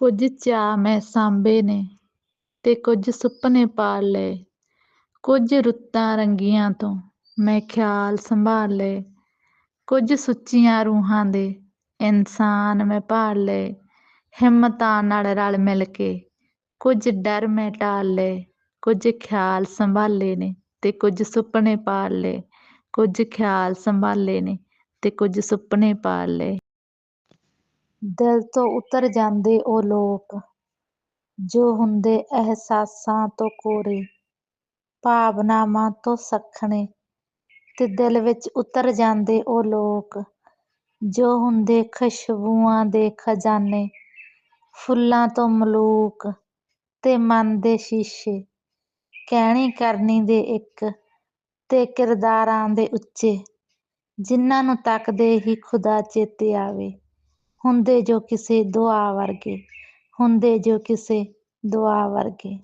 ਕੁਝ ਚਾਅ ਮੈਂ ਸਾਂਭੇ ਨੇ ਤੇ ਕੁਝ ਸੁਪਨੇ ਪਾਲ ਲਏ। ਕੁਝ ਰੁੱਤਾਂ ਰੰਗੀਆਂ ਤੋਂ ਮੈਂ ਖਿਆਲ ਸੰਭਾਲ ਲਏ। ਕੁਝ ਸੁੱਚੀਆਂ ਰੂਹਾਂ ਦੇ ਇਨਸਾਨ ਮੈਂ ਭਾਲ ਲਏ। ਹਿੰਮਤਾਂ ਨਾਲ ਰਲ ਮਿਲ ਕੇ ਕੁਝ ਡਰ ਮੈਂ ਟਾਲ ਲਏ। ਕੁਝ ਖਿਆਲ ਸੰਭਾਲੇ ਨੇ ਤੇ ਕੁਝ ਸੁਪਨੇ ਪਾਲ ਲਏ। ਕੁਝ ਖਿਆਲ ਸੰਭਾਲੇ ਨੇ ਤੇ ਕੁਝ ਸੁਪਨੇ ਪਾਲ ਲਏ। ਦਿਲ ਤੋਂ ਉਤਰ ਜਾਂਦੇ ਉਹ ਲੋਕ, ਜੋ ਹੁੰਦੇ ਅਹਿਸਾਸਾਂ ਤੋਂ ਕੋਰੇ, ਭਾਵਨਾਵਾਂ ਤੋਂ ਸੱਖਣੇ ਤੇ ਦਿਲ ਵਿੱਚ ਉਤਰ ਜਾਂਦੇ ਉਹ ਲੋਕ, ਜੋ ਹੁੰਦੇ ਖੁਸ਼ਬੂਆਂ ਦੇ ਖਜ਼ਾਨੇ, ਫੁੱਲਾਂ ਤੋਂ ਮਲੂਕ ਤੇ ਮਨ ਦੇ ਸ਼ੀਸ਼ੇ, ਕਹਿਣੀ ਕਰਨੀ ਦੇ ਇੱਕ ਤੇ ਕਿਰਦਾਰਾਂ ਦੇ ਉੱਚੇ, ਜਿਨ੍ਹਾਂ ਨੂੰ ਤੱਕਦੇ ਹੀ ਖੁਦਾ ਚੇਤੇ ਆਵੇ। ਹੁੰਦੇ ਜੋ ਕਿਸੇ ਦੁਆ ਵਰਗੇ ਹੁੰਦੇ ਜੋ ਕਿਸੇ ਦੁਆ ਵਰਗੇ।